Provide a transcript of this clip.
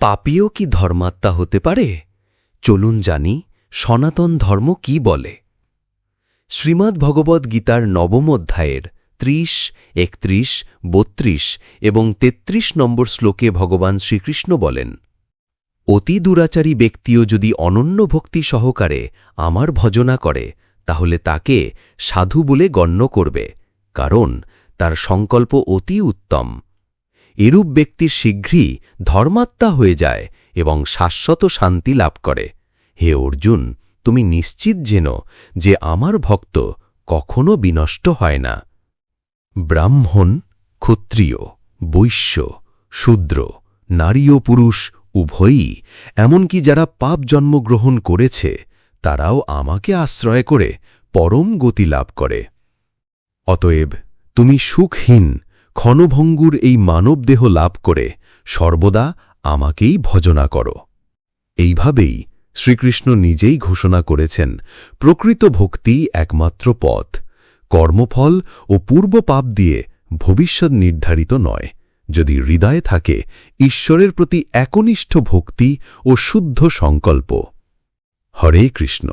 পাপীও কি ধর্মাত্মা হতে পারে? চলুন জানি সনাতন ধর্ম কি বলে। শ্রীমদ্ ভগবদ্ গীতার নবম অধ্যায়ের ত্রিশ, একত্রিশ, বত্রিশ এবং ৩৩ নম্বর শ্লোকে ভগবান শ্রীকৃষ্ণ বলেন, অতি দুরাচারী ব্যক্তিও যদি অনন্য ভক্তি সহকারে আমার ভজনা করে, তাহলে তাকে সাধু বলে গণ্য করবে, কারণ তার সংকল্প অতি উত্তম। এরূপ ব্যক্তির শীঘ্রই ধর্মাত্মা হয়ে যায় এবং শাশ্বত শান্তি লাভ করে। হে অর্জুন, তুমি নিশ্চিত যেন যে আমার ভক্ত কখনো বিনষ্ট হয় না। ব্রাহ্মণ, ক্ষত্রিয়, বৈশ্য, শূদ্র, নারী ও পুরুষ উভয়ই, এমনকি যারা পাপ জন্মগ্রহণ করেছে, তারাও আমাকে আশ্রয় করে পরম গতি লাভ করে। অতএব তুমি সুখহীন ক্ষণভঙ্গুর এই মানবদেহ লাভ করে সর্বদা আমাকেই ভজনা করো। এইভাবেই শ্রীকৃষ্ণ নিজেই ঘোষণা করেছেন, প্রকৃত ভক্তি একমাত্র পথ। কর্মফল ও পূর্ব পাপ দিয়ে ভবিষ্যৎ নির্ধারিত নয়। যদি হৃদয়ে থাকে ঈশ্বরের প্রতি একনিষ্ঠ ভক্তি ও শুদ্ধ সংকল্প। হরে কৃষ্ণ।